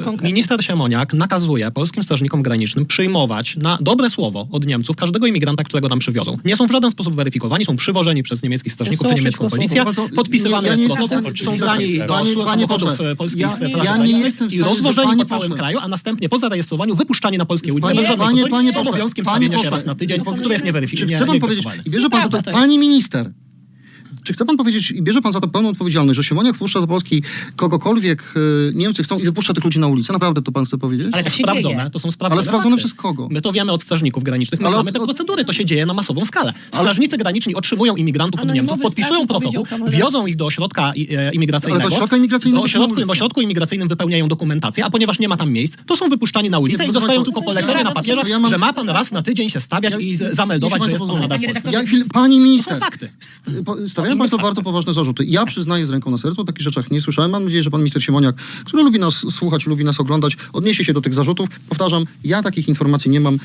konkretnie. Minister Siemoniak nakazuje polskim strażnikom granicznym przyjmować na dobre słowo od Niemców każdego imigranta, którego tam przywiozą. Nie są w żaden sposób weryfikowani, są przywożeni przez niemieckich strażników czy Są niemiecką policję, podpisywane Ja jest nie protokół, są brani do Panie- samochodów polskich ja- ja nie jestem w i rozwożeni po całym kraju, a następnie po zarejestrowaniu wypuszczani na polskie ulice Panie- bez żadnej panie- kontroli panie z obowiązkiem stawienia się raz na tydzień, który jest Czy nieweryfikowany. chce pan powiedzieć, i bierze pan za to, to jest. pani minister, czy chce pan powiedzieć, i bierze pan za to pełną odpowiedzialność, że Siemoniak wpuszcza do Polski kogokolwiek y, Niemcy chcą i wypuszcza tych ludzi na ulicę? Naprawdę to pan chce powiedzieć? Ale tak się sprawdzone, dzieje. to są sprawdzone Ale sprawdzone fakty. przez kogo? My to wiemy od strażników granicznych, my Ale znamy od- te od- procedury, to się dzieje na masową skalę. Strażnicy graniczni otrzymują imigrantów od Niemców, podpisują protokół, wiodzą ich do ośrodka e, imigracyjnego. Ale do środka imigracyjnego Do ośrodku, do ośrodku imigracyjnym wypełniają dokumentację, a ponieważ nie ma tam miejsc, to są wypuszczani na ulicę Nie, i dostają tylko polecenie na papierze, to ja mam- że ma pan raz na tydzień się stawiać Ja- i zameldować, że jest pan nadal pani minister, To są fakty. Stawiają państwo bardzo poważne zarzuty. Ja przyznaję z ręką na sercu, o takich rzeczach nie słyszałem. Mam nadzieję, że pan minister Siemoniak, który lubi nas słuchać, lubi nas oglądać, odniesie się do tych zarzutów. Powtarzam, ja takich informacji nie mam.